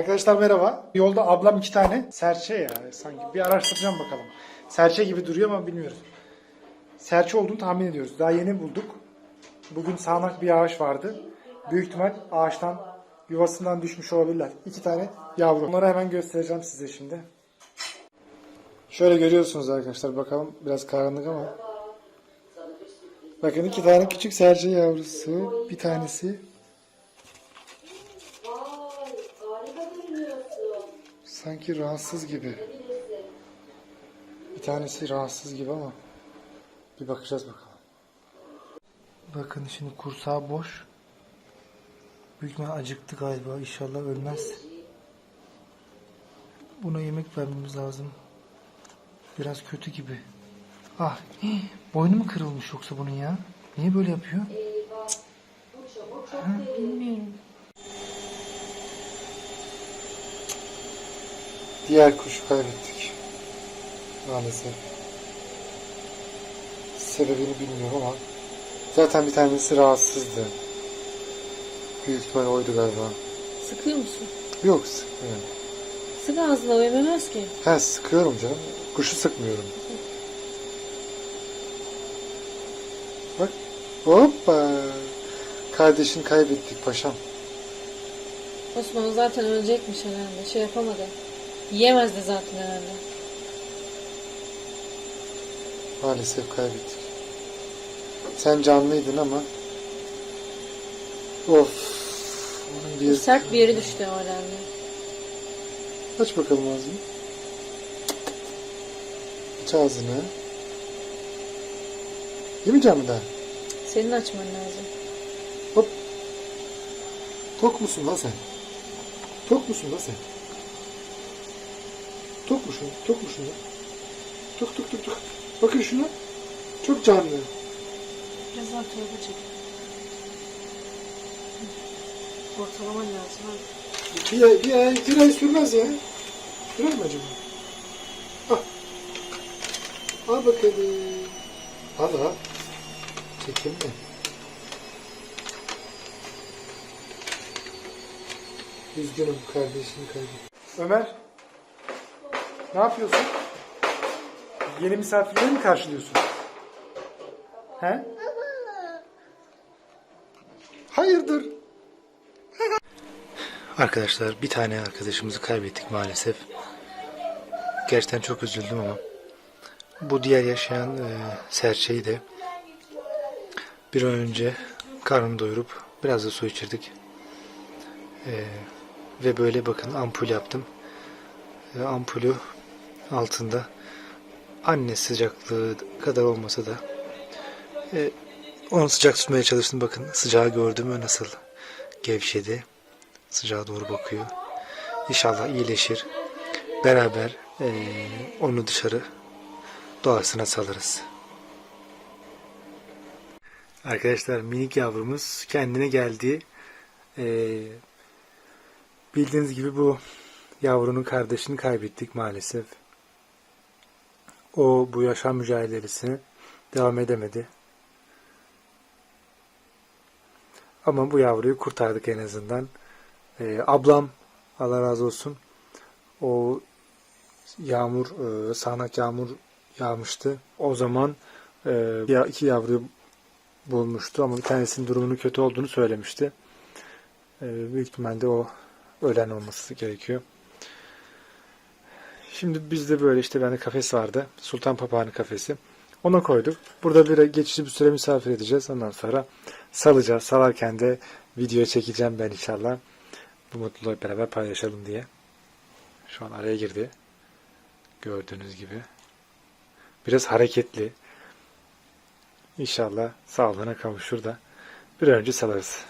Arkadaşlar merhaba. Yolda ablam iki tane serçe ya sanki. Bir araştıracağım bakalım. Serçe gibi duruyor ama bilmiyoruz. Serçe olduğunu tahmin ediyoruz. Daha yeni bulduk. Bugün sağanak bir ağaç vardı. Büyük ihtimal ağaçtan yuvasından düşmüş olabilirler. İki tane yavru. Onları hemen göstereceğim size şimdi. Şöyle görüyorsunuz arkadaşlar bakalım biraz karanlık ama. Bakın iki tane küçük serçe yavrusu. Bir tanesi sanki rahatsız gibi. Bir tanesi rahatsız gibi ama bir bakacağız bakalım. Bakın şimdi kursağı boş. Büyük ihtimal acıktı galiba. İnşallah ölmez. Buna yemek vermemiz lazım. Biraz kötü gibi. Ah, hii, boynu mu kırılmış yoksa bunun ya? Niye böyle yapıyor? Eyvah. Bu çabuk çok Ha, derin. bilmiyorum. Diğer kuşu kaybettik. Maalesef. Sebebini bilmiyorum ama zaten bir tanesi rahatsızdı. Büyük ihtimal oydu galiba. Sıkıyor musun? Yok sıkmıyorum. Sık ağzına o yememez ki. He sıkıyorum canım. Kuşu sıkmıyorum. Bak. Hoppa. Kardeşini kaybettik paşam. Osman zaten ölecekmiş herhalde. Şey yapamadı. Yiyemezdi zaten herhalde. Maalesef kaybettik. Sen canlıydın ama of. Onun bir... Sert bir yere düştü o herhalde. Aç bakalım ağzını. Aç ağzını. Yemeyeceğim mi daha? Senin açman lazım. Hop. Tok musun lan sen? Tok musun lan sen? Tok musun? Tok musun lan? Tok tok tok tok. Bakın şuna. Çok canlı. Biraz daha torba çek. Ortalaman lazım ha. Bir ay, bir ay, bir ay sürmez ya. Sürer mi acaba? Al. Al bakalım. Al al. Çekinme. Üzgünüm kardeşim kaybettim. Ömer. Ne yapıyorsun? Yeni misafirleri mi karşılıyorsun? He? Hayırdır? Arkadaşlar bir tane arkadaşımızı kaybettik maalesef. Gerçekten çok üzüldüm ama bu diğer yaşayan e, serçeyi de bir an önce karnını doyurup biraz da su içirdik. E, ve böyle bakın ampul yaptım. E, ampulü altında anne sıcaklığı kadar olmasa da e, onu sıcak tutmaya çalıştım. Bakın sıcağı gördüm mü nasıl gevşedi sıcağa doğru bakıyor. İnşallah iyileşir. Beraber eee, onu dışarı doğasına salırız. Arkadaşlar minik yavrumuz kendine geldi. Eee, bildiğiniz gibi bu yavrunun kardeşini kaybettik maalesef. O bu yaşam mücadelesini devam edemedi. Ama bu yavruyu kurtardık en azından. Ee, ablam Allah razı olsun o yağmur e, sağanak yağmur yağmıştı. O zaman e, iki yavruyu bulmuştu ama bir tanesinin durumunun kötü olduğunu söylemişti. E, büyük ihtimalle o ölen olması gerekiyor. Şimdi bizde böyle işte bende kafes vardı. Sultan Papağanı kafesi. Ona koyduk. Burada bir geçici bir süre misafir edeceğiz. Ondan sonra salacağız. Salarken de video çekeceğim ben inşallah. Bu mutluluğu beraber paylaşalım diye. Şu an araya girdi. Gördüğünüz gibi. Biraz hareketli. İnşallah sağlığına kavuşur da bir önce salarız.